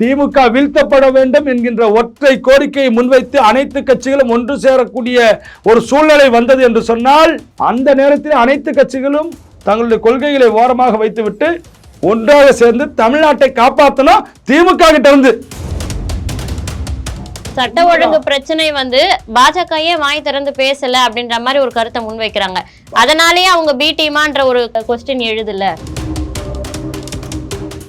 திமுக வீழ்த்தப்பட வேண்டும் என்கின்ற ஒற்றை கோரிக்கையை முன்வைத்து அனைத்து கட்சிகளும் ஒன்று சேரக்கூடிய ஒரு சூழ்நிலை வந்தது என்று சொன்னால் அந்த நேரத்தில் அனைத்து கட்சிகளும் தங்களுடைய கொள்கைகளை ஓரமாக வைத்துவிட்டு ஒன்றாக சேர்ந்து தமிழ்நாட்டை காப்பாற்றணும் திமுக கிட்ட இருந்து. சட்ட ஒழுங்கு பிரச்சனை வந்து பாஜக ஏன் வாய் திறந்து பேசல அப்படின்ற மாதிரி ஒரு கருத்தை முன்வைக்கிறாங்க. அதனாலேயே அவங்க பி டீமான்ற ஒரு கொஸ்டின் எழுதுல.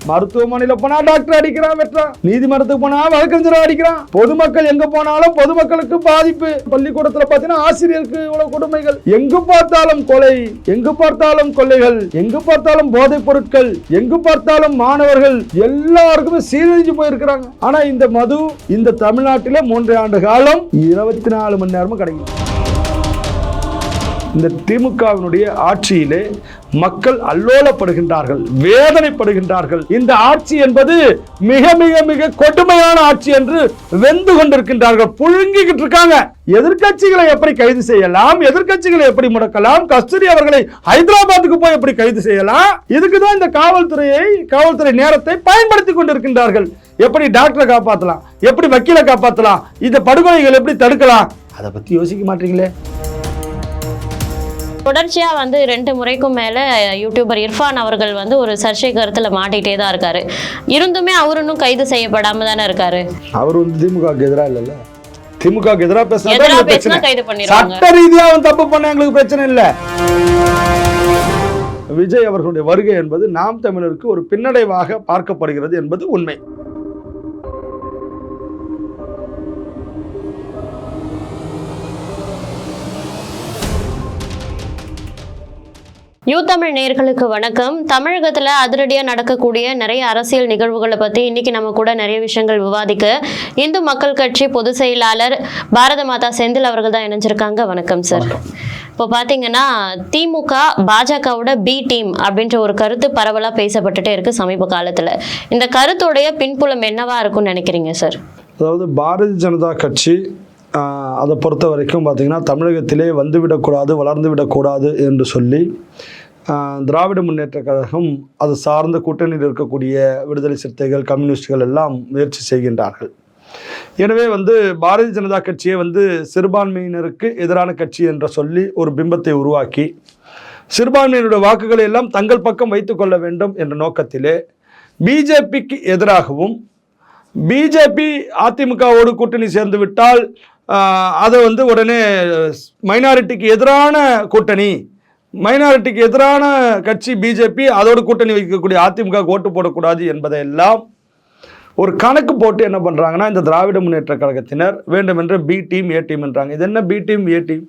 மருத்துவமனையில போனா டாக்டர் அடிக்கிறான் வெட்டுறான். நீதிமன்றத்துக்கு போனா வழக்கறிஞர் அடிக்கிறான். பொதுமக்கள் எங்க போனாலும் பொதுமக்களுக்கு பாதிப்பு. பள்ளிக்கூடத்துல பாத்தீங்கன்னா ஆசிரியருக்கு இவ்வளவு கொடுமைகள். எங்கு பார்த்தாலும் கொலை எங்கு பார்த்தாலும் கொள்ளைகள் எங்கு பார்த்தாலும் போதைப் பொருட்கள் எங்கு பார்த்தாலும் மாணவர்கள் எல்லாருக்குமே சீரழிஞ்சு போயிருக்கிறாங்க. ஆனா இந்த மது இந்த தமிழ்நாட்டிலே மூன்று ஆண்டு காலம் இருபத்தி நாலு மணி நேரமும் கிடைக்கும் இந்த திமுகவினுடைய ஆட்சியிலே மக்கள் அல்லோலப்படுகின்றார்கள் வேதனைப்படுகின்றார்கள். இந்த ஆட்சி என்பது மிக மிக மிக கொடுமையான ஆட்சி என்று வெந்து கொண்டிருக்கின்றார்கள் புழுங்கிக்கிட்டு இருக்காங்க. எதிர்க்கட்சிகளை எப்படி கைது செய்யலாம் எதிர்க்கட்சிகளை எப்படி முடக்கலாம் கஸ்தூரி அவர்களை ஹைதராபாத்துக்கு போய் எப்படி கைது செய்யலாம்? இதுக்கு தான் இந்த காவல்துறையை காவல்துறை நேரத்தை பயன்படுத்தி கொண்டிருக்கின்றார்கள். எப்படி டாக்டரை காப்பாற்றலாம் எப்படி வக்கீலை காப்பாற்றலாம் இந்த படுகொலைகள் எப்படி தடுக்கலாம்? அதை பத்தி யோசிக்க மாட்டீங்களே? தொடர்ச்சியா வந்து ரெண்டு முறைக்கும் மேல யூடியூபர் இர்ஃபான் அவர்கள் வந்து ஒரு சர்ச்சை கருத்துல மாட்டிகிட்டே தான் இருக்காரு. இருந்துமே அவரு இன்னும் கைது செய்யப்படாம தானே இருக்காரு. அவர் வந்து திமுகவுக்கு எதிராக இல்லைல்ல? திமுகவுக்கு எதிராக பேசினா பிரச்சனை. கைது பண்ணிடுவாங்க சட்ட ரீதியா அவன் தப்பு பண்ண எங்களுக்கு பிரச்சனை இல்ல. விஜய் அவர்களுடைய வருகை என்பது நாம் தமிழருக்கு ஒரு பின்னடைவாக பார்க்கப்படுகிறது என்பது உண்மை. யூ தமிழ் நேர்களுக்கு வணக்கம். தமிழகத்துல அதிரடியா நடக்கக்கூடிய நிறைய அரசியல் நிகழ்வுகளை பத்தி இன்னைக்கு நம்ம கூட நிறைய விஷயங்கள் விவாதிக்க இந்து மக்கள் கட்சி பொதுச் செயலாளர் பாரத மாதா செந்தில் அவர்கள் தான் இணைஞ்சிருக்காங்க. வணக்கம் சார் இப்போ பார்த்தீங்கன்னா திமுக பாஜகவோட பி டீம் அப்படின்ற ஒரு கருத்து பரவலா பேசப்பட்டுட்டே இருக்கு சமீப காலத்துல. இந்த கருத்துடைய பின்புலம் என்னவா இருக்கும்னு நினைக்கிறீங்க சார் அதாவது பாரதிய ஜனதா கட்சி அதை பொறுத்த வரைக்கும் பார்த்தீங்கன்னா தமிழகத்திலே வந்துவிடக்கூடாது வளர்ந்து விடக்கூடாது என்று சொல்லி திராவிட முன்னேற்ற கழகம் அது சார்ந்த கூட்டணியில் இருக்கக்கூடிய விடுதலை சிறுத்தைகள் கம்யூனிஸ்டுகள் எல்லாம் முயற்சி செய்கின்றார்கள். எனவே வந்து பாரதிய ஜனதா கட்சியை வந்து சிறுபான்மையினருக்கு எதிரான கட்சி என்று சொல்லி ஒரு பிம்பத்தை உருவாக்கி சிறுபான்மையினுடைய வாக்குகளை எல்லாம் தங்கள் பக்கம் வைத்துக்கொள்ள வேண்டும் என்ற நோக்கத்திலே பிஜேபிக்கு எதிராகவும் பிஜேபி அதிமுகவோடு கூட்டணி சேர்ந்து விட்டால் அதை வந்து உடனே மைனாரிட்டிக்கு எதிரான கூட்டணி மைனாரிட்டிக்கு எதிரான கட்சி பிஜேபி அதோடு கூட்டணி வைக்கக்கூடிய அதிமுக ஓட்டு போடக்கூடாது என்பதையெல்லாம் ஒரு கணக்கு போட்டு என்ன பண்ணுறாங்கன்னா இந்த திராவிட முன்னேற்ற கழகத்தினர் வேண்டுமென்று பி டீம் ஏ டீம் என்றாங்க. இது என்ன B team A team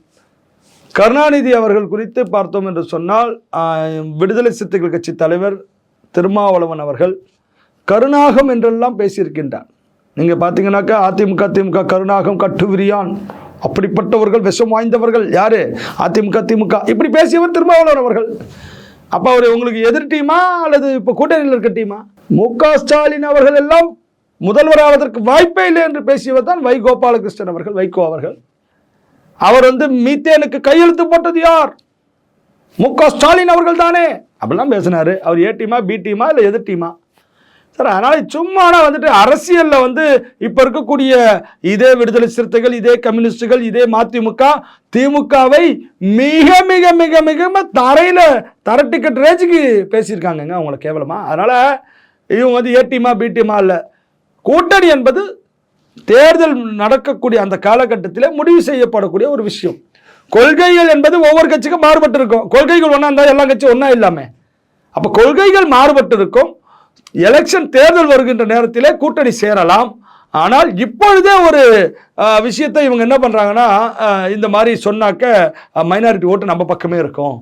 Karunanidhi அவர்கள் குறித்து பார்த்தோம் என்று சொன்னால் விடுதலை சிறுத்தைகள் கட்சி தலைவர் திருமாவளவன் அவர்கள் கருணாகம் என்றெல்லாம் பேசியிருக்கின்றார். நீங்கள் பார்த்தீங்கன்னாக்கா அதிமுக திமுக கருணாகம் கட்டுவிரியான் அப்படிப்பட்டவர்கள் விஷம் வாய்ந்தவர்கள் யாரு? அதிமுக திமுக. இப்படி பேசியவர் திருமாவளவன் அவர்கள். அப்போ அவர் உங்களுக்கு எதிர் டீமா அல்லது இப்போ கூட்டணியில் இருக்க டீமா? மு க ஸ்டாலின் அவர்கள் எல்லாம் முதல்வராவதற்கு வாய்ப்பே இல்லை என்று பேசியவர் தான் வை கோபாலகிருஷ்ணன் அவர்கள் வைகோ அவர்கள். அவர் வந்து மீத்தேனுக்கு கையெழுத்து போட்டது யார்? மு க ஸ்டாலின் அவர்கள் தானே. அப்படிலாம் பேசினாரு. அவர் ஏ டீமா பி டீமா இல்லை எதிர் டீமா? சார் அதனால் சும்மானா வந்துட்டு அரசியலில் வந்து இப்போ இருக்கக்கூடிய இதே விடுதலை சிறுத்தைகள் இதே கம்யூனிஸ்டுகள் இதே மதிமுக திமுகவை மிக மிக மிக மிக தரையில் தரட்டிக்கட் ரேஞ்சுக்கு பேசியிருக்காங்கங்க அவங்கள கேவலமாக அதனால் இவங்க வந்து ஏடிமா பிடிமா இல்லை. கூட்டணி என்பது தேர்தல் நடக்கக்கூடிய அந்த காலகட்டத்தில் முடிவு செய்யப்படக்கூடிய ஒரு விஷயம். கொள்கைகள் என்பது ஒவ்வொரு கட்சிக்கும் மாறுபட்டு இருக்கும் கொள்கைகள் ஒன்றா இருந்தால் எல்லா கட்சியும் ஒன்றா இல்லாமல் அப்போ கொள்கைகள் மாறுபட்டு இருக்கும் எலெக்ஷன் தேர்தல் வருகின்ற நேரத்திலே கூட்டணி சேரலாம். ஆனால் இப்பொழுதே ஒரு விஷயத்தை இவங்க என்ன பண்ணுறாங்கன்னா இந்த மாதிரி சொன்னாக்க மைனாரிட்டி ஓட்டு நம்ம பக்கமே இருக்கும்.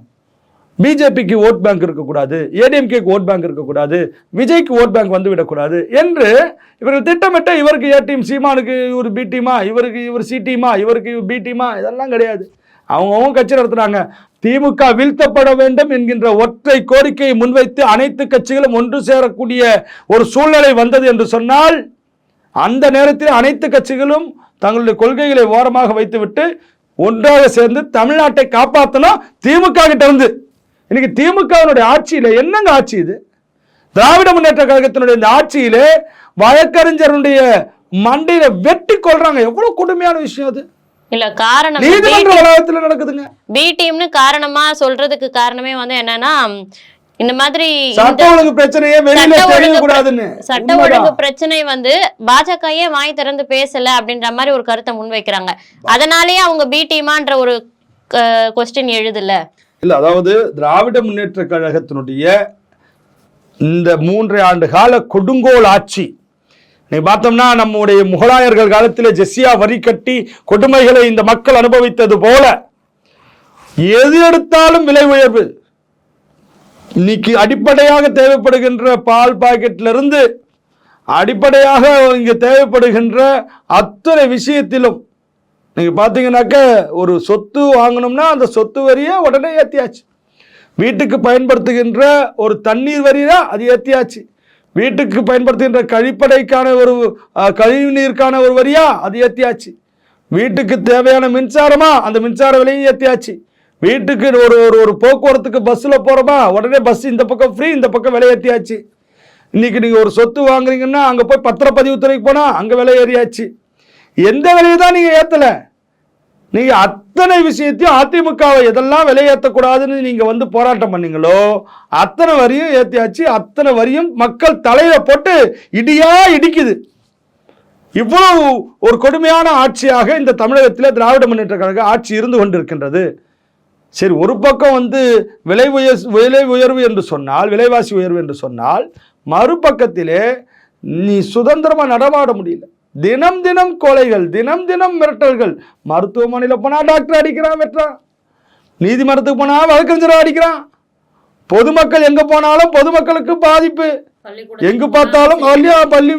பிஜேபிக்கு ஓட் பேங்க் இருக்கக்கூடாது ஏடிஎம்கேக்கு ஓட் பேங்க் இருக்கக்கூடாது விஜய்க்கு ஓட் பேங்க் வந்து விடக்கூடாது என்று இவர்கள் திட்டமிட்ட இவருக்கு ஏ டீம் சீமானுக்கு இவர் பி டீமா இவருக்கு இவர் சி டீமா இவருக்கு பி டீமா இதெல்லாம் கிடையாது. அவங்கவுங்க கட்சி நடத்துகிறாங்க திமுக வீழ்த்தப்பட வேண்டும் என்கின்ற ஒற்றை கோரிக்கையை முன்வைத்து அனைத்து கட்சிகளும் ஒன்று சேரக்கூடிய ஒரு சூழ்நிலை வந்தது என்று சொன்னால் அந்த நேரத்தில் அனைத்து கட்சிகளும் தங்களுடைய கொள்கைகளை ஓரமாக வைத்துவிட்டு ஒன்றாக சேர்ந்து தமிழ்நாட்டை காப்பாற்றணும் திமுக கிட்ட இருந்து. இன்னைக்கு திமுகவினுடைய ஆட்சியில் என்னங்க ஆட்சி இது? திராவிட முன்னேற்ற கழகத்தினுடைய இந்த ஆட்சியிலே வழக்கறிஞருடைய மண்டையில வெட்டி கொள்றாங்க எவ்வளவு கொடுமையான விஷயம் அது. இல்ல காரணம் நீதிமன்ற வளாகத்துல நடக்குதுங்க. பி டீம்னு காரணமா சொல்றதுக்கு காரணமே வந்து என்னன்னா இந்த மாதிரி சட்ட ஒழுங்கு பிரச்சனையே வெளியில தெரியக்கூடாதுன்னு. சட்ட. ஒழுங்கு பிரச்சனை வந்து பாஜக ஏன் வாய் திறந்து பேசல அப்படின்ற மாதிரி ஒரு கருத்தை முன்வைக்கிறாங்க. அதனாலேயே அவங்க பி டீமான்ற ஒரு கொஸ்டின் எழுதுல. இல்ல அதாவது திராவிட முன்னேற்ற கழகத்தினுடைய இந்த மூன்று ஆண்டு கால கொடுங்கோல் ஆட்சி நீ பார்த்தோம்னா நம்முடைய முகலாயர்கள் காலத்தில் ஜெஸ்ஸியா வரி கட்டி கொடுமைகளை இந்த மக்கள் அனுபவித்தது போல. எது எடுத்தாலும் விலை உயர்வு. இன்னைக்கு அடிப்படையாக தேவைப்படுகின்ற பால் பாக்கெட்லிருந்து அடிப்படையாக இங்கே தேவைப்படுகின்ற அத்தனை விஷயத்திலும் நீங்கள் பார்த்தீங்கன்னாக்க ஒரு சொத்து வாங்கணும்னா அந்த சொத்து வரியை உடனே ஏற்றியாச்சு வீட்டுக்கு பயன்படுத்துகின்ற ஒரு தண்ணீர் வரியா அது ஏற்றியாச்சு வீட்டுக்கு பயன்படுத்துகின்ற கழிப்படைக்கான ஒரு கழிவு கழிவுநீருக்கான ஒரு வரியா? அது ஏற்றியாச்சு வீட்டுக்கு தேவையான மின்சாரமா? அந்த மின்சார விலையும் ஏற்றியாச்சு வீட்டுக்கு ஒரு ஒரு ஒரு போக்குவரத்துக்கு பஸ்ஸில் போகிறோமா? உடனே பஸ் இந்த பக்கம் ஃப்ரீ இந்த பக்கம் விலை ஏற்றியாச்சு இன்னைக்கு நீங்கள் ஒரு சொத்து வாங்குறீங்கன்னா அங்கே போய் பத்திரப்பதிவுத்துறைக்கு போனால் அங்கே விலை ஏறியாச்சு. எந்த விலையை தான் நீங்கள் ஏற்றலை நீங்கள் அத்தனை விஷயத்தையும் அதிமுகவை எதெல்லாம் விலையேற்றக்கூடாதுன்னு நீங்கள் வந்து போராட்டம் பண்ணீங்களோ அத்தனை வரியும் ஏற்றியாச்சு அத்தனை வரியும் மக்கள் தலையில போட்டு இடியா இடிக்குது. இவ்வளவு ஒரு கொடுமையான ஆட்சியாக இந்த தமிழகத்தில் திராவிட முன்னேற்ற கழக ஆட்சி இருந்து கொண்டிருக்கின்றது. சரி ஒரு பக்கம் வந்து விலை உயர் விலை உயர்வு என்று சொன்னால் விலைவாசி உயர்வு என்று சொன்னால் மறுபக்கத்திலே நீ சுதந்திரமாக நடமாட முடியல. தினம் தினம் கொலைகள் தினம் தினம் மிரட்டல்கள். மருத்துவமனையில் போனா டாக்டர் அடிக்கிறான் வெட்டுறான். நீதிமன்றத்துக்கு போனா வழக்கறிஞரை அடிக்கிறான். பொதுமக்கள் எங்க போனாலும் பொதுமக்களுக்கு பாதிப்பு. எங்கு பார்த்தாலும் பள்ளி பள்ளி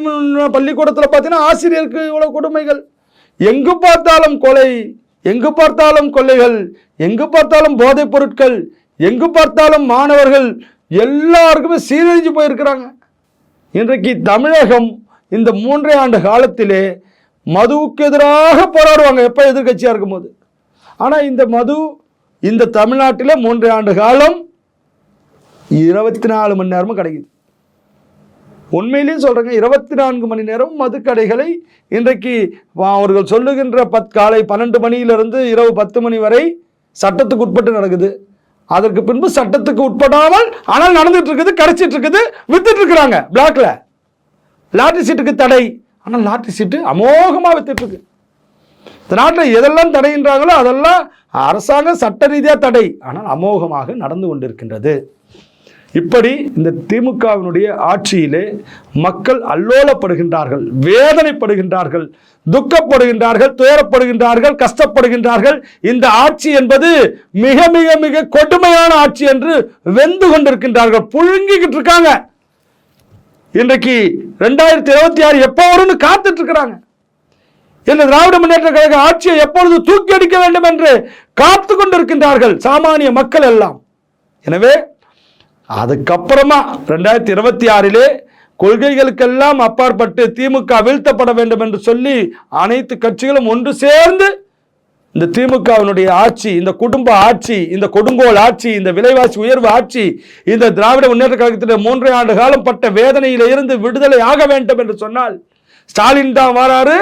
பள்ளிக்கூடத்தில் பார்த்தீங்கன்னா ஆசிரியருக்கு இவ்வளவு கொடுமைகள். எங்கு பார்த்தாலும் கொலை எங்கு பார்த்தாலும் கொள்ளைகள் எங்கு பார்த்தாலும் போதைப் பொருட்கள் எங்கு பார்த்தாலும் மாணவர்கள் எல்லாருக்குமே சீரழிஞ்சு போயிருக்கிறாங்க. இன்றைக்கு தமிழகம் இந்த மூன்றே ஆண்டு காலத்திலே மதுவுக்கு எதிராக போராடுவாங்க. எப்போ எதிர்க்கட்சியாக இருக்கும்போது. ஆனால் இந்த மது இந்த தமிழ்நாட்டில் மூன்றே ஆண்டு காலம் இருபத்தி நாலு மணி நேரமும் கிடைக்குது. உண்மையிலேயும் சொல்கிறேங்க இருபத்தி நான்கு மணி நேரம் மதுக்கடைகளை இன்றைக்கு அவர்கள் சொல்லுகின்ற பத் காலை பன்னெண்டு மணியிலிருந்து இரவு பத்து மணி வரை சட்டத்துக்கு உட்பட்டு நடக்குது. அதற்கு பின்பு சட்டத்துக்கு உட்படாமல் ஆனால் நடந்துட்டு இருக்குது கிடைச்சிட்டு இருக்குது வித்துட்டு இருக்கிறாங்க பிளாக்ல. லாட்ரி சீட்டுக்கு தடை. ஆனால் லாட்ரி சீட்டு அமோகமாக வித்துட்டுருக்கு இந்த நாட்டில் எதெல்லாம் தடைன்றாங்களோ அதெல்லாம் அரசாங்கம் சட்ட ரீதியாக தடை. ஆனால் அமோகமாக நடந்து கொண்டிருக்கின்றது. இப்படி இந்த திமுகவினுடைய ஆட்சியிலே மக்கள் அல்லோலப்படுகின்றார்கள் வேதனைப்படுகின்றார்கள் துக்கப்படுகின்றார்கள் துயரப்படுகின்றார்கள் கஷ்டப்படுகின்றார்கள். இந்த ஆட்சி என்பது மிக மிக மிக கொடுமையான ஆட்சி என்று வெந்து கொண்டிருக்கின்றார்கள் புழுங்கிக்கிட்டு இருக்காங்க. இன்றைக்கு ரெண்டாயிரத்தி இருபத்தி ஆறு எப்போ வரும்னு காத்துட்டு இருக்கிறாங்க. இந்த திராவிட முன்னேற்ற கழக ஆட்சியை எப்பொழுது தூக்கி அடிக்க வேண்டும் என்று காத்து கொண்டிருக்கின்றார்கள் சாமானிய மக்கள் எல்லாம். எனவே அதுக்கப்புறமா ரெண்டாயிரத்தி இருபத்தி ஆறிலே கொள்கைகளுக்கெல்லாம் அப்பாற்பட்டு திமுக வீழ்த்தப்பட வேண்டும் என்று சொல்லி அனைத்து கட்சிகளும் ஒன்று சேர்ந்து இந்த திமுகவினுடைய ஆட்சி இந்த குடும்ப ஆட்சி இந்த கொடுங்கோல் ஆட்சி இந்த விலைவாசி உயர்வு ஆட்சி இந்த திராவிட முன்னேற்ற கழகத்தினுடைய மூன்றரை ஆண்டு காலம் பட்ட வேதனையில இருந்து விடுதலை ஆக வேண்டும் என்று சொன்னால் ஸ்டாலின் தான் வராரு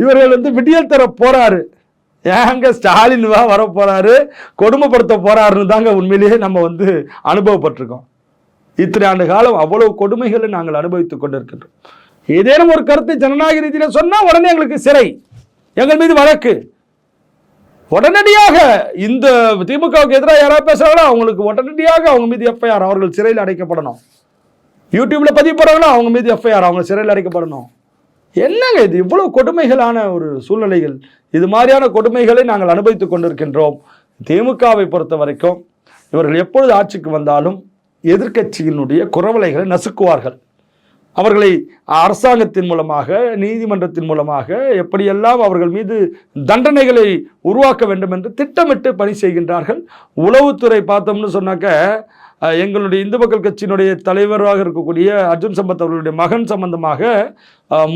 இவர்கள் வந்து விடியல் தர போறாரு. ஏங்க ஸ்டாலின் வா வர போறாரு கொடுமைப்படுத்த போறாருன்னு தாங்க உண்மையிலேயே நம்ம வந்து அனுபவப்பட்டிருக்கோம். இத்தனை ஆண்டு காலம் அவ்வளவு கொடுமைகளை நாங்கள் அனுபவித்துக் கொண்டிருக்கின்றோம். ஏதேனும் ஒரு கருத்தை ஜனநாயக ரீதியில் சொன்னால் உடனே எங்களுக்கு சிறை எங்கள் மீது வழக்கு. உடனடியாக இந்த திமுகவுக்கு எதிராக யாராவது பேசுகிறாங்களோ அவங்களுக்கு உடனடியாக அவங்க மீது எஃப்ஐஆர் அவர்கள் சிறையில் அடைக்கப்படணும். யூடியூப்பில் பதிவு போகிறாங்களோ அவங்க மீது எஃப்ஐஆர் அவங்க சிறையில் அடைக்கப்படணும். என்னங்க இது? இவ்வளோ கொடுமைகளான ஒரு சூழ்நிலைகள். இது மாதிரியான கொடுமைகளை நாங்கள் அனுபவித்துக் கொண்டிருக்கின்றோம். திமுகவை பொறுத்த வரைக்கும் இவர்கள் எப்பொழுது ஆட்சிக்கு வந்தாலும் எதிர்க்கட்சியினுடைய குரவலைகளை நசுக்குவார்கள். அவர்களை அரசாங்கத்தின் மூலமாக நீதிமன்றத்தின் மூலமாக எப்படியெல்லாம் அவர்கள் மீது தண்டனைகளை உருவாக்க வேண்டும் என்று திட்டமிட்டு பணி செய்கின்றார்கள். உளவுத்துறை பார்த்தோம்னு சொன்னாக்க எங்களுடைய இந்து மக்கள் கட்சியினுடைய தலைவராக இருக்கக்கூடிய அர்ஜுன் சம்பத் அவர்களுடைய மகன் சம்பந்தமாக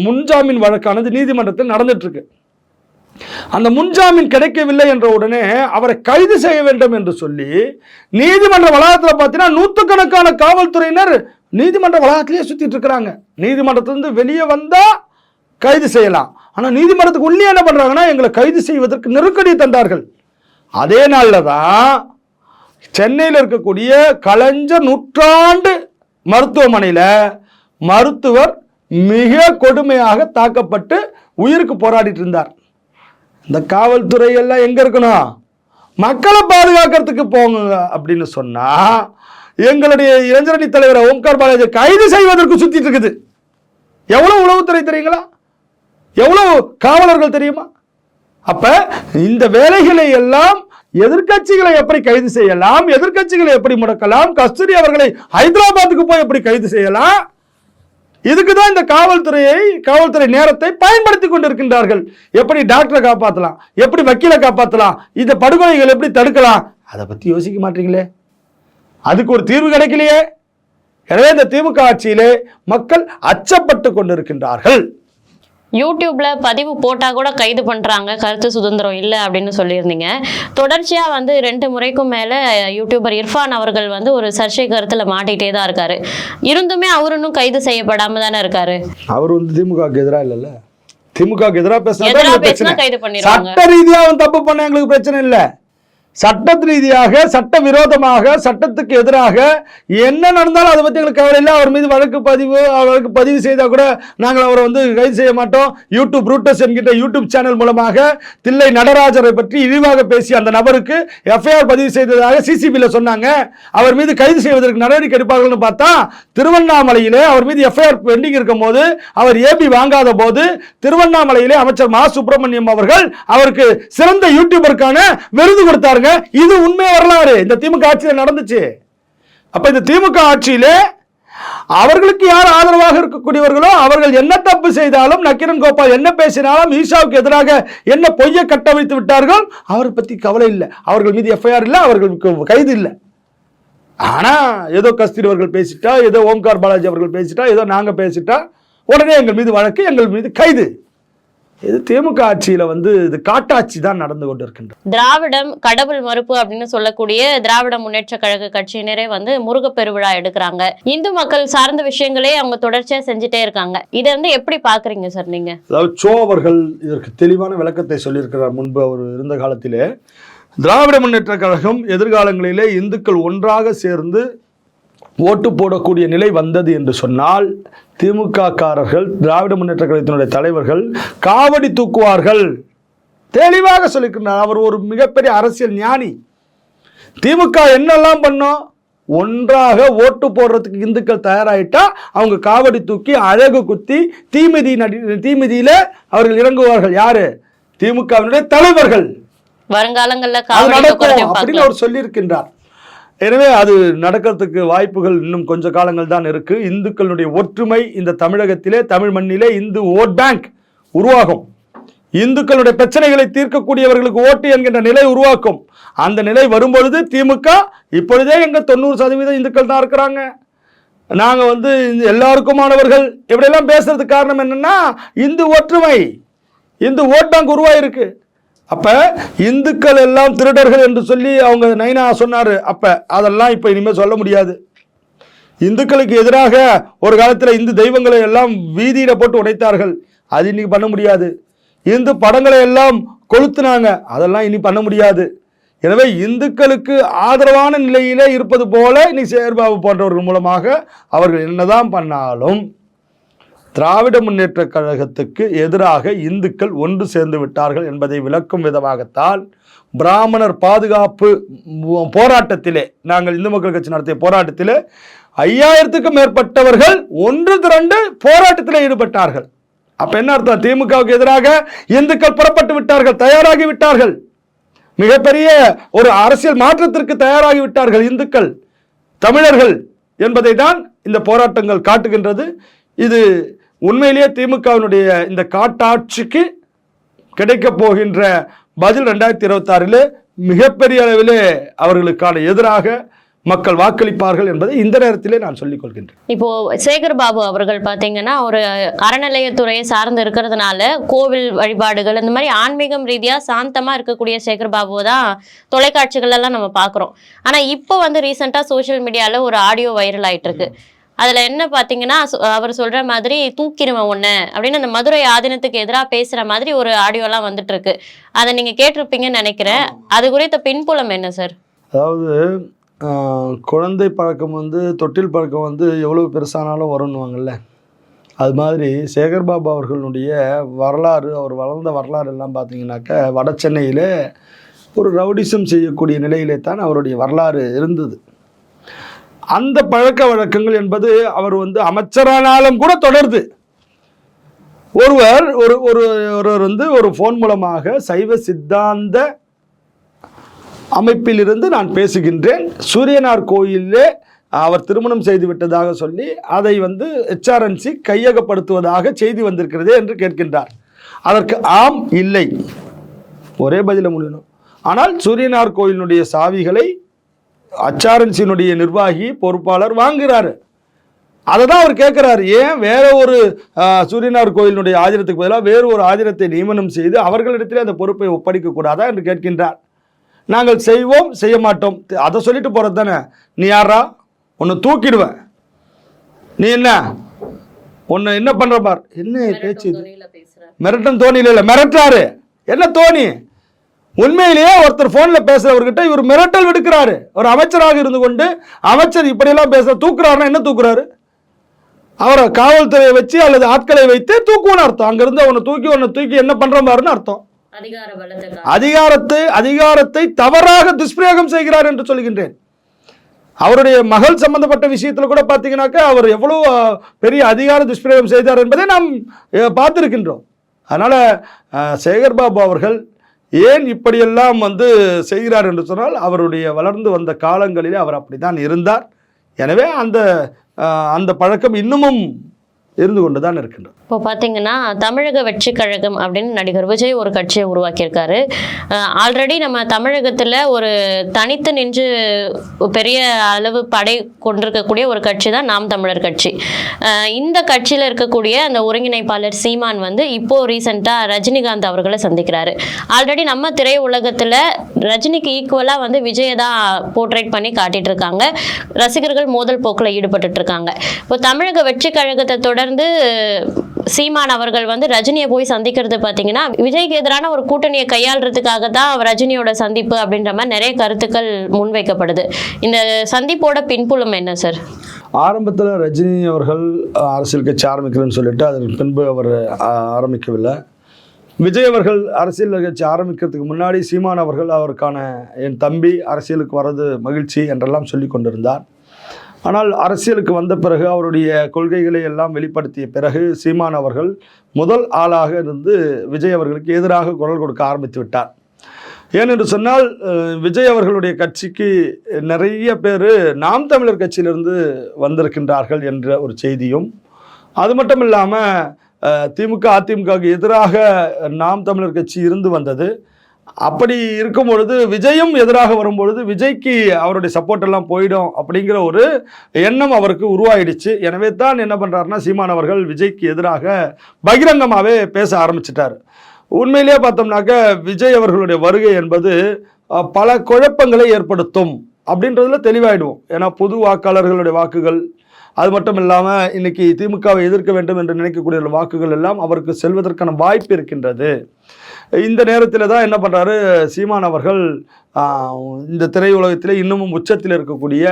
முன்ஜாமீன் வழக்கானது நீதிமன்றத்தில் நடந்துட்டுருக்கு. அந்த முன்ஜாமீன் கிடைக்கவில்லை என்ற உடனே அவரை கைது செய்ய வேண்டும் என்று சொல்லி நீதிமன்ற வளாகத்தில் பார்த்தீங்கன்னா நூற்றுக்கணக்கான காவல்துறையினர் நீதிமன்ற வளாகத்திலேயே சுற்றிட்டு இருக்கிறாங்க. நீதிமன்றத்திலிருந்து வெளியே வந்தால் கைது செய்யலாம். ஆனால் நீதிமன்றத்துக்கு உள்ளே என்ன பண்ணுறாங்கன்னா எங்களை கைது செய்வதற்கு நெருக்கடி தந்தார்கள். அதே நாளில் தான் சென்னையில் இருக்கக்கூடிய கலைஞர் நூற்றாண்டு மருத்துவமனையில் மருத்துவர் மிக கொடுமையாக தாக்கப்பட்டு உயிருக்கு போராடிட்டு இருந்தார். இந்த காவல்துறை எல்லாம் எங்கே இருக்கணும்? மக்களை பாதுகாக்கிறதுக்கு போங்க அப்படின்னு சொன்னால் எங்களுடைய இளைஞரணி தலைவர் ஓம்கார் பாலாஜி கைது செய்வதற்கு சுத்திட்டு இருக்குது. எவ்வளவு உளவுத்துறை தெரியுங்களா? எவ்வளவு காவலர்கள் தெரியுமா? அப்ப இந்த வேலைகளை எல்லாம் எதிர்க்கட்சிகளை எப்படி கைது செய்யலாம் எதிர்க்கட்சிகளை எப்படி முடக்கலாம் கஸ்தூரி அவர்களை ஹைதராபாத்துக்கு போய் எப்படி கைது செய்யலாம்? இதுக்கு தான் இந்த காவல்துறையை காவல்துறை நேரத்தை பயன்படுத்தி கொண்டிருக்கின்றார்கள். எப்படி டாக்டரை காப்பாற்றலாம் எப்படி வக்கீலை காப்பாற்றலாம் இந்த படுகொலைகள் எப்படி தடுக்கலாம்? அதை பற்றி யோசிக்க மாட்டீங்களே? அதுக்கு ஒரு தீர்வு கிடைக்கலையே. எனவே இந்த திமுக ஆட்சியிலே மக்கள் அச்சப்பட்டு கொண்டிருக்கின்றார்கள். யூடியூப்ல பதிவு போட்டா கூட கைது பண்றாங்க. கருத்து சுதந்திரம் இல்லை அப்படின்னு சொல்லியிருந்தீங்க. தொடர்ச்சியா வந்து ரெண்டு முறைக்கும் மேல யூடியூபர் இர்ஃபான் அவர்கள் வந்து ஒரு சர்ச்சை கருத்துல மாட்டிகிட்டே தான் இருக்காரு. இருந்துமே அவரு இன்னும் கைது செய்யப்படாம தானே இருக்காரு. அவர் வந்து திமுகவுக்கு எதிராக இல்லைல்ல? திமுகவுக்கு எதிராக பேசினா கைது பண்ணிடுவாங்க. சட்ட ரீதியாக அவன் தப்பு பண்ண எங்களுக்கு பிரச்சனை இல்லை. சட்ட ரீதியாக சட்ட விரோதமாக சட்டத்துக்கு எதிராக என்ன நடந்தாலும் அதை பற்றி எங்களுக்கு கவலை இல்லை. அவர் மீது வழக்கு பதிவு வழக்கு பதிவு செய்தால் கூட நாங்கள் அவரை வந்து கைது செய்ய மாட்டோம். யூடியூப் ரூட்டஸ் என்கின்ற யூடியூப் சேனல் மூலமாக தில்லை நடராஜரை பற்றி இழிவாக பேசிய அந்த நபருக்கு எஃப்ஐஆர் பதிவு செய்ததாக சிசிபியில் சொன்னாங்க. அவர் மீது கைது செய்வதற்கு நடவடிக்கை எடுப்பார்கள்னு பார்த்தா திருவண்ணாமலையிலே அவர் மீது எஃப்ஐஆர் பெண்டிங் இருக்கும் போது அவர் ஏபி வாங்காத போது திருவண்ணாமலையிலே அமைச்சர் மா. சுப்பிரமணியம் அவர்கள் அவருக்கு சிறந்த யூடியூபருக்கான விருது சொல்றாங்க இது உண்மை வரலாறு. இந்த திமுக ஆட்சியில் நடந்துச்சு. அப்ப இந்த திமுக ஆட்சியிலே அவர்களுக்கு யார் ஆதரவாக இருக்கக்கூடியவர்களோ அவர்கள் என்ன தப்பு செய்தாலும் நக்கிரன் கோபால் என்ன பேசினாலும் ஈஷாவுக்கு எதிராக என்ன பொய்யை கட்டமைத்து விட்டார்கள் அவரை பத்தி கவலை இல்லை. அவர்கள் மீது எஃப்ஐஆர் இல்லை அவர்களுக்கு கைது இல்லை. ஆனா ஏதோ கஸ்தூரி அவர்கள் பேசிட்டா ஏதோ ஓம்கார் பாலாஜி அவர்கள் பேசிட்டா ஏதோ நாங்க பேசிட்டா உடனே எங்கள் மீது வழக்கு எங்கள் மீது கைது. இது திமுக ஆட்சியில வந்து இது காட்டாட்சி தான் நடந்து கொண்டிருக்கின்றது. திராவிடம் கடவுள் மறுப்பு அப்படின்னு சொல்லக்கூடிய திராவிட முன்னேற்ற கழக கட்சியினரே வந்து முருகப் பெருவிழா எடுக்கிறாங்க. இந்து மக்கள் சார்ந்த விஷயங்களே அவங்க தொடர்ச்சியா செஞ்சுட்டே இருக்காங்க. இதை வந்து எப்படி பாக்குறீங்க சார் நீங்க? அதாவது சோ அவர்கள் இதற்கு தெளிவான விளக்கத்தை சொல்லியிருக்கிறார் முன்பு அவர் இருந்த காலத்திலே. திராவிட முன்னேற்ற கழகம் எதிர்காலங்களிலே இந்துக்கள் ஒன்றாக சேர்ந்து ஓட்டு போடக்கூடிய நிலை வந்தது என்று சொன்னால் திமுக காரர்கள் திராவிட முன்னேற்ற கழகத்தினுடைய தலைவர்கள் காவடி தூக்குவார்கள். தெளிவாக சொல்லியிருக்கிறார். அவர் ஒரு மிகப்பெரிய அரசியல் ஞானி. திமுக என்னெல்லாம் பண்ணோம் ஒன்றாக ஓட்டு போடுறதுக்கு இந்துக்கள் தயாராயிட்டா அவங்க காவடி தூக்கி அழகு குத்தி தீமிதி நடி தீமிதியில அவர்கள் இறங்குவார்கள். யாரு? திமுகவினுடைய தலைவர்கள். வருங்காலங்கள்ல அப்படின்னு அவர் சொல்லியிருக்கின்றார். எனவே அது நடக்கிறதுக்கு வாய்ப்புகள் இன்னும் கொஞ்ச காலங்கள் தான் இருக்கு. இந்துக்களுடைய ஒற்றுமை இந்த தமிழகத்திலே தமிழ் மண்ணிலே இந்து ஓட் பேங்க் உருவாகும். இந்துக்களுடைய பிரச்சனைகளை தீர்க்கக்கூடியவர்களுக்கு ஓட்டு என்கின்ற நிலை உருவாக்கும். அந்த நிலை வரும்பொழுது திமுக இப்பொழுதே எங்க தொண்ணூறு சதவீதம் இந்துக்கள் தான் இருக்கிறாங்க. நாங்க வந்து இந்த எல்லாருக்குமானவர்கள் இப்படியெல்லாம் பேசுறதுக்கு காரணம் என்னன்னா இந்து ஒற்றுமை இந்து ஓட் பேங்க் உருவாயிருக்கு. அப்ப இந்துக்கள் எல்லாம் திருடர்கள் என்று சொல்லி அவங்க நைனா சொன்னாரு. அப்ப அதெல்லாம் இப்ப இனிமேல் சொல்ல முடியாது. இந்துக்களுக்கு எதிராக ஒரு காலத்தில் இந்து தெய்வங்களை எல்லாம் வீதியில போட்டு உடைத்தார்கள். அது இன்னைக்கு பண்ண முடியாது. இந்து படங்களை எல்லாம் கொளுத்துனாங்க. அதெல்லாம் இனி பண்ண முடியாது. எனவே இந்துக்களுக்கு ஆதரவான நிலையிலே இருப்பது போல இன்னைக்கு சேர்பாபு போன்றவர்கள் மூலமாக அவர்கள் என்னதான் பண்ணாலும் திராவிட முன்னேற்ற கழகத்துக்கு எதிராக இந்துக்கள் ஒன்று சேர்ந்து விட்டார்கள் என்பதை விளக்கும் விதமாகத்தான் பிராமணர் பாதுகாப்பு போராட்டத்திலே நாங்கள் இந்து மக்கள் கட்சி நடத்திய போராட்டத்திலே ஐயாயிரத்துக்கும் மேற்பட்டவர்கள் ஒன்று திரண்டு போராட்டத்தில் ஈடுபட்டார்கள். அப்ப என்ன அர்த்தம்? திமுகவுக்கு எதிராக இந்துக்கள் புறப்பட்டு விட்டார்கள் தயாராகி விட்டார்கள். மிகப்பெரிய ஒரு அரசியல் மாற்றத்திற்கு தயாராகி விட்டார்கள் இந்துக்கள் தமிழர்கள் என்பதை தான் இந்த போராட்டங்கள் காட்டுகின்றது. இது உண்மையிலேயே திமுகவினுடைய இந்த காட்டாட்சிக்கு கிடைக்கப் போகின்ற பதில் ரெண்டாயிரத்தி இருபத்தாறில் மிகப்பெரிய அளவிலே அவர்களுக்கான எதிராக மக்கள் வாக்களிப்பார்கள் என்பதை இந்த நேரத்திலே நான் சொல்லிக் கொள்கின்றேன். இப்போ சேகர் பாபு அவர்கள் பாத்தீங்கன்னா ஒரு அறநிலையத்துறையை சார்ந்து இருக்கிறதுனால கோவில் வழிபாடுகள் இந்த மாதிரி ஆன்மீகம் ரீதியா சாந்தமா இருக்கக்கூடிய சேகர் பாபுவை தான் தொலைக்காட்சிகள் எல்லாம் நம்ம பாக்குறோம் ஆனா இப்போ வந்து ரீசெண்டா சோஷியல் மீடியால ஒரு ஆடியோ வைரல் ஆயிட்டு இருக்கு அதுல என்ன பாத்தீங்கன்னா சொ- அவர் சொல்ற மாதிரி தூக்கிடுவேன் உன்னை அப்படின்னு அந்த மதுரை ஆதீனத்துக்கு எதிராக பேசுற மாதிரி ஒரு ஆடியோலாம் வந்துட்டு இருக்கு அதை நீங்க கேட்டிருப்பீங்கன்னு நினைக்கிறேன். அது குறித்த பின்புலம் என்ன சார் அதாவது குழந்தை பழக்கம் வந்து தொட்டில் பழக்கம் வந்து எவ்வளோ பெருசானாலும் வரும்னுவாங்கல்ல. அது மாதிரி சேகர் பாபு அவர்களுடைய வரலாறு அவர் வளர்ந்த வரலாறு எல்லாம் பார்த்தீங்கன்னாக்க வட சென்னையில் ஒரு ரவுடிசம் செய்யக்கூடிய நிலையிலே தான் அவருடைய வரலாறு இருந்தது. அந்த பழக்க வழக்கங்கள் என்பது அவர் வந்து அமைச்சரானாலும் கூட தொடருது. ஒருவர் ஒரு ஒரு ஒருவர் வந்து ஒரு ஃபோன் மூலமாக சைவ சித்தாந்த அமைப்பிலிருந்து நான் பேசுகின்றேன். சூரியனார் கோயிலே அவர் திருமணம் செய்து விட்டதாக சொல்லி அதை வந்து ஹெச்ஆர்என்சி கையகப்படுத்துவதாக செய்தி வந்திருக்கிறதே என்று கேட்கின்றார். அதற்கு ஆம் இல்லை. ஒரே பதில முடியணும் ஆனால் சூரியனார் கோயிலினுடைய சாவிகளை ஹெச்ஆர்என்சியினுடைய நிர்வாகி பொறுப்பாளர் வாங்குகிறாரு அதை தான் அவர் கேட்குறாரு ஏன் வேற ஒரு சூரியனார் கோயிலினுடைய ஆஜரத்துக்கு பதிலாக வேறு ஒரு ஆஜரத்தை நியமனம் செய்து அவர்களிடத்தில் அந்த பொறுப்பை ஒப்படைக்க கூடாதா என்று கேட்கின்றார். நாங்கள் செய்வோம் செய்ய மாட்டோம். அதை சொல்லிட்டு போகிறது தானே? நீ யாரா உன்னை தூக்கிடுவேன். நீ என்ன? உன்னை என்ன பண்ற பார்? என்ன பேச்சு மிரட்டும் தோணியில் இல்லை மிரட்டுறாரு. என்ன தோணி? உண்மையிலேயே ஒருத்தர் ஃபோனில் பேசுறவர்கிட்ட இவர் மிரட்டல் விடுக்கிறாரு. ஒரு அமைச்சராக இருந்து கொண்டு அமைச்சர் இப்படியெல்லாம் பேச தூக்குறாருன்னா என்ன தூக்குறாரு? அவரை காவல்துறையை வச்சு அல்லது ஆட்களை வைத்து தூக்குவோன்னு அர்த்தம். அங்கிருந்து அவனை தூக்கி உன்னை தூக்கி என்ன பண்ற பாருன்னு அர்த்தம் அதிகாரத்தை அதிகாரத்தை தவறாக துஷ்பிரயோகம் செய்கிறார் என்று சொல்கின்றேன். அவருடைய மகள் சம்பந்தப்பட்ட விஷயத்தில் கூட பார்த்தீங்கன்னாக்கா அவர் எவ்வளோ பெரிய அதிகார துஷ்பிரயோகம் செய்தார் என்பதை நாம் பார்த்திருக்கின்றோம். அதனால் சேகர் பாபு அவர்கள் ஏன் இப்படியெல்லாம் வந்து செய்கிறார் என்று சொன்னால் அவருடைய வளர்ந்து வந்த காலங்களிலே அவர் அப்படித்தான் இருந்தார். எனவே அந்த அந்த பழக்கம் இன்னமும் இருந்து கொண்டு தான் இருக்கின்றது. இப்போ பார்த்தீங்கன்னா தமிழக வெற்றி கழகம் அப்படின்னு நடிகர் விஜய் ஒரு கட்சியை உருவாக்கியிருக்காரு. ஆல்ரெடி நம்ம தமிழகத்தில் ஒரு தனித்து நின்று பெரிய அளவு படை கொண்டிருக்கக்கூடிய ஒரு கட்சி தான் நாம் தமிழர் கட்சி. இந்த கட்சியில் இருக்கக்கூடிய அந்த ஒருங்கிணைப்பாளர் சீமான் வந்து இப்போ ரீசெண்டாக ரஜினிகாந்த் அவர்களை சந்திக்கிறாரு. ஆல்ரெடி நம்ம திரை உலகத்தில் ரஜினிக்கு ஈக்குவலாக வந்து விஜயை தான் போர்ட்ரேட் பண்ணி காட்டிட்டு இருக்காங்க ரசிகர்கள் மோதல் போக்கில் ஈடுபட்டு இருக்காங்க இப்போ தமிழக வெற்றி கழகத்தை தொடர்ந்து சீமான் அவர்கள் வந்து ரஜினியை போய் சந்திக்கிறது பார்த்தீங்கன்னா விஜய்க்கு எதிரான ஒரு கூட்டணியை கையாளுறதுக்காக தான் ரஜினியோட சந்திப்பு அப்படின்ற மாதிரி நிறைய கருத்துக்கள் முன்வைக்கப்படுது. இந்த சந்திப்போட பின்புலம் என்ன சார்? ஆரம்பத்தில் ரஜினி அவர்கள் அரசியல் கட்சி ஆரம்பிக்கிறேன்னு சொல்லிட்டு அதற்கு பின்பு அவர் ஆரம்பிக்கவில்லை. விஜய் அவர்கள் அரசியல் கட்சி ஆரம்பிக்கிறதுக்கு முன்னாடி சீமான் அவர்கள் அவருக்கான என் தம்பி அரசியலுக்கு வர்றது மகிழ்ச்சி என்றெல்லாம் சொல்லி கொண்டிருந்தார். ஆனால் அரசியலுக்கு வந்த பிறகு அவருடைய கொள்கைகளை எல்லாம் வெளிப்படுத்திய பிறகு சீமான் அவர்கள் முதல் ஆளாக இருந்து விஜய் அவர்களுக்கு எதிராக குரல் கொடுக்க ஆரம்பித்து விட்டார். ஏனென்று சொன்னால் விஜய் அவர்களுடைய கட்சிக்கு நிறைய பேர் நாம் தமிழர் கட்சியிலிருந்து வந்திருக்கின்றார்கள் என்ற ஒரு செய்தியும் அது மட்டும் இல்லாமல் திமுக அதிமுகவுக்கு எதிராக நாம் தமிழர் கட்சி இருந்து வந்தது. அப்படி இருக்கும் பொழுது விஜயும் எதிராக வரும்பொழுது விஜய்க்கு அவருடைய சப்போர்ட் எல்லாம் போயிடும் அப்படிங்கிற ஒரு எண்ணம் அவருக்கு உருவாயிடுச்சு. எனவே தான் என்ன பண்ணுறாருன்னா சீமான் அவர்கள் விஜய்க்கு எதிராக பகிரங்கமாகவே பேச ஆரம்பிச்சிட்டார். உண்மையிலேயே பார்த்தோம்னாக்க விஜய் அவர்களுடைய வருகை என்பது பல குழப்பங்களை ஏற்படுத்தும் அப்படின்றதுல தெளிவாயிடுவோம். ஏன்னா புது வாக்காளர்களுடைய வாக்குகள் அது மட்டும் இல்லாமல் இன்னைக்கு திமுகவை எதிர்க்க வேண்டும் என்று நினைக்கக்கூடிய வாக்குகள் எல்லாம் அவருக்கு செல்வதற்கான வாய்ப்பு இருக்கின்றது. இந்த நேரத்தில் தான் என்ன பண்ணுறாரு சீமான் அவர்கள் இந்த திரையுலகத்தில் இன்னமும் உச்சத்தில் இருக்கக்கூடிய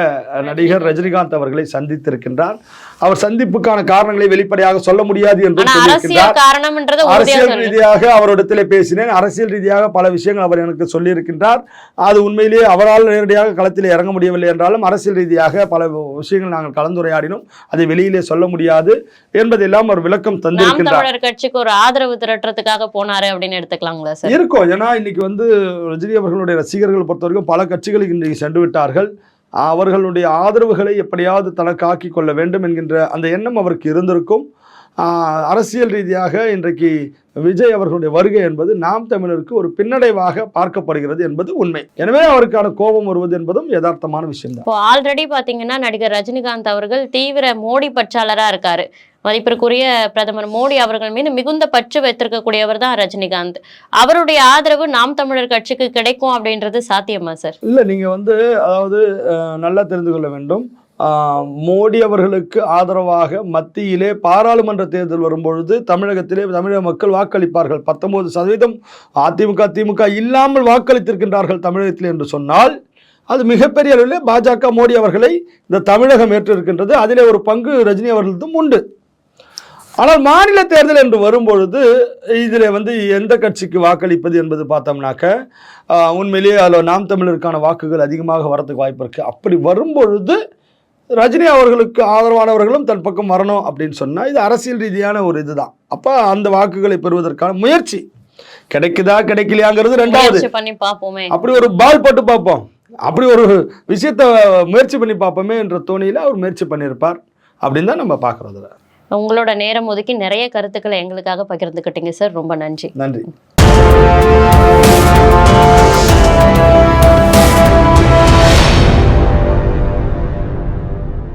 நடிகர் ரஜினிகாந்த் அவர்களை சந்தித்திருக்கின்றார். அவர் சந்திப்புக்கான காரணங்களை வெளிப்படையாக சொல்ல முடியாது என்று சொல்லியிருக்கின்றார். அரசியல் ரீதியாக அவரிடத்திலே பேசினேன். அரசியல் ரீதியாக பல விஷயங்கள் அவர் எனக்கு சொல்லியிருக்கின்றார். அது உண்மையிலேயே அவரால் நேரடியாக களத்தில் இறங்க முடியவில்லை என்றாலும் அரசியல் ரீதியாக பல விஷயங்கள் நாங்கள் கலந்துரையாடினோம். அதை வெளியிலே சொல்ல முடியாது என்பதெல்லாம் அவர் விளக்கம் தந்திருக்கின்றார். கட்சிக்கு ஒரு ஆதரவு திரட்டுறதுக்காக போனாரு அப்படின்னு எடுத்துக்கலாங்களா சார்? இருக்கும். ஏன்னா இன்னைக்கு வந்து ரஜினி அவர்களுடைய ரசிகர்கள் பொறுத்த வரைக்கும் பல கட்சிகளுக்கு இன்றைக்கு சென்று விட்டார்கள். அவர்களுடைய ஆதரவுகளை எப்படியாவது தனக்கு ஆக்கிக் கொள்ள வேண்டும் என்கின்ற அந்த எண்ணம் அவருக்கு இருந்திருக்கும். அரசியல் ரீதியாக இன்றைக்கு விஜய் அவர்களுடைய வருகை என்பது நாம் தமிழருக்கு ஒரு பின்னடைவாக பார்க்கப்படுகிறது என்பது உண்மை. எனவே அவருக்கான கோபம் வருவது என்பதும் யதார்த்தமான விஷயம்தான். இப்போ ஆல்ரெடி பாத்தீங்கன்னா நடிகர் ரஜினிகாந்த் அவர்கள் தீவிர மோடி பற்றாளராக இருக்காரு. மதிப்பிற்குரிய பிரதமர் மோடி அவர்கள் மீது மிகுந்த பற்று வைத்திருக்கக்கூடியவர் தான் ரஜினிகாந்த். அவருடைய ஆதரவு நாம் தமிழர் கட்சிக்கு கிடைக்கும் அப்படின்றது சாத்தியமா சார்? இல்லை நீங்கள் வந்து அதாவது நல்லா தெரிந்து கொள்ள வேண்டும். மோடி அவர்களுக்கு ஆதரவாக மத்தியிலே பாராளுமன்ற தேர்தல் வரும்பொழுது தமிழகத்திலே தமிழக மக்கள் வாக்களிப்பார்கள். பத்தொன்பது சதவீதம் அதிமுக திமுக இல்லாமல் வாக்களித்திருக்கின்றார்கள் தமிழகத்தில் என்று சொன்னால் அது மிகப்பெரிய அளவில் பாஜக மோடி அவர்களை இந்த தமிழகம் ஏற்றிருக்கின்றது. அதிலே ஒரு பங்கு ரஜினி அவர்களதும் உண்டு. ஆனால் மாநில தேர்தல் என்று வரும்பொழுது இதில் வந்து எந்த கட்சிக்கு வாக்களிப்பது என்பது பார்த்தோம்னாக்க உண்மையிலேயே அதில் நாம் தமிழருக்கான வாக்குகள் அதிகமாக வரதுக்கு வாய்ப்பு இருக்குது அப்படி வரும்பொழுது ரஜினி அவர்களுக்கு ஆதரவானவர்களும் தன் பக்கம் வரணும் அப்படின்னு சொன்னால் இது அரசியல் ரீதியான ஒரு இதுதான். அப்போ அந்த வாக்குகளை பெறுவதற்கான முயற்சி கிடைக்குதா கிடைக்கலையாங்கிறது ரெண்டாவது. அப்படி ஒரு பால் போட்டு பார்ப்போம். அப்படி ஒரு விஷயத்தை முயற்சி பண்ணி பார்ப்போமே என்ற தோணியில் அவர் முயற்சி பண்ணியிருப்பார் அப்படின்னு தான் நம்ம பார்க்குறதுல உங்களோட நேரம் ஒதுக்கி நிறைய கருத்துக்களை எங்களுக்காக பகிர்ந்துக்கிட்டீங்க சார். ரொம்ப நன்றி. நன்றி.